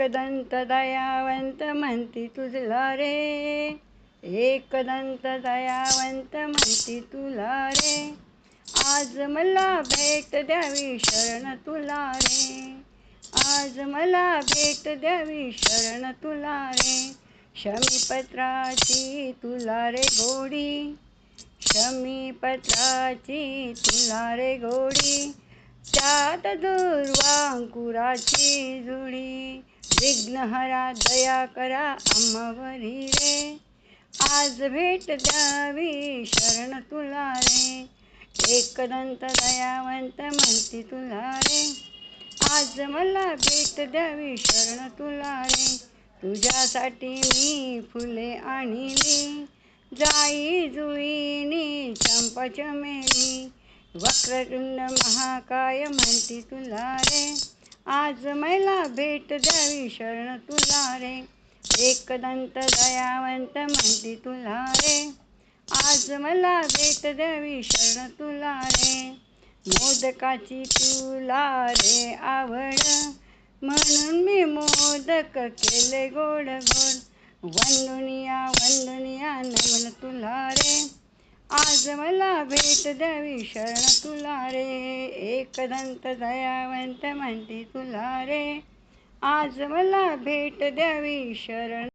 एकदंत दयावंत म्हणती तुझला रे. एकदंत दयावंत म्हणती तुला रे. आज मला भेट द्यावी शरण तुला रे. आज मला भेट द्यावी शरण तुला रे. शमीपत्राची तुला रे गोडी. शमीपत्राची तुला रे गोडी. दुर्वा अंकुराची जुडी. विघ्नहरा दया करा आम्हावरी रे. आज भेट द्यावी शरण तुला रे. एकदंत दयावंत म्हणती तुला रे. आज मला भेट द्यावी शरण तुला रे. तुझ्यासाठी मी फुले आणली. जाई जुईनी चंपचमेली वक्रतुंड महाकाय म्हणती तुला रे आज मला भेट द्यावी शरण तुला रे एकदंत दयावंत म्हणती तुला रे आज मला भेट द्यावी शरण तुला रे मोदकाची तुला रे आवड. म्हणून मी मोदक केले गोड गोड वंदुनिया वंदुनिया नमन तुला रे मला भेट द्यावी शरण तुला रे. एकदंत दयावंत म्हणते तुला रे. आज मला भेट द्यावी शरण